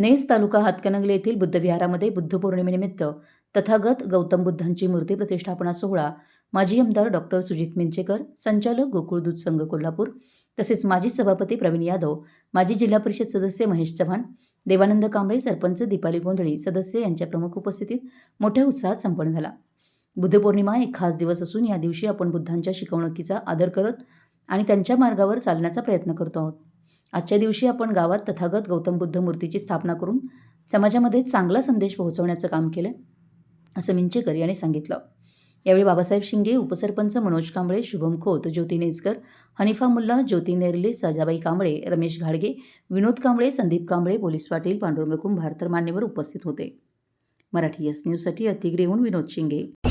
नेस तालुका हातकणंगले येथील बुद्धविहारामध्ये बुद्ध पौर्णिमेनिमित्त तथागत गौतम बुद्धांची मूर्ती प्रतिष्ठापना सोहळा. माजी आमदार डॉक्टर सुजित मिंचेकर संचालक गोकुळ दूध संघ कोल्हापूर तसेच माजी सभापती प्रवीण यादव माजी जिल्हा परिषद सदस्य महेश चव्हाण देवानंद कांबळे सरपंच दीपाली गोंधळी सदस्य यांच्या प्रमुख उपस्थितीत मोठ्या उत्साहात संपन्न झाला. बुद्धपौर्णिमा एक खास दिवस असून या दिवशी आपण बुद्धांच्या शिकवणुकीचा आदर करत आणि त्यांच्या मार्गावर चालण्याचा प्रयत्न करतो आहोत. आजच्या दिवशी आपण गावात तथागत गौतम बुद्ध मूर्तीची स्थापना करून समाजामध्ये चांगला संदेश पोहोचवण्याचं काम केलं असं मिंचेकर यांनी सांगितलं. यावेळी बाबासाहेब शिंगे उपसरपंच मनोज कांबळे शुभम खोत ज्योती नेजकर हनिफा मुल्ला ज्योती नेरले साजाबाई कांबळे रमेश घाडगे विनोद कांबळे संदीप कांबळे पोलीस पाटील पांडुरंग कुंभार तर मान्यवर उपस्थित होते. मराठी एस न्यूजसाठी अतिग्रेहून विनोद शिंगे.